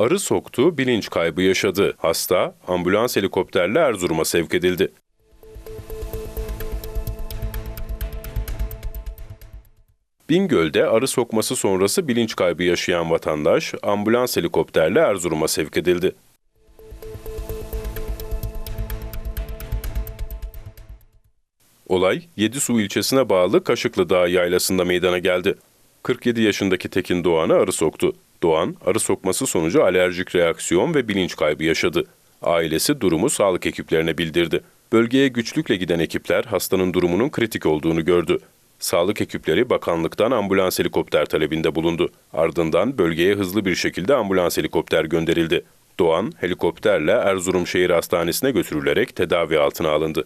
arı soktu, bilinç kaybı yaşadı. Hasta ambulans helikopterle Erzurum'a sevk edildi. Bingöl'de arı sokması sonrası bilinç kaybı yaşayan vatandaş ambulans helikopterle Erzurum'a sevk edildi. Olay Yedisu ilçesine bağlı Kaşıklı Dağı yaylasında meydana geldi. 47 yaşındaki Tekin Doğan'ı arı soktu. Doğan, arı sokması sonucu alerjik reaksiyon ve bilinç kaybı yaşadı. Ailesi durumu sağlık ekiplerine bildirdi. Bölgeye güçlükle giden ekipler hastanın durumunun kritik olduğunu gördü. Sağlık ekipleri bakanlıktan ambulans helikopter talebinde bulundu. Ardından bölgeye hızlı bir şekilde ambulans helikopter gönderildi. Doğan helikopterle Erzurum Şehir Hastanesi'ne götürülerek tedavi altına alındı.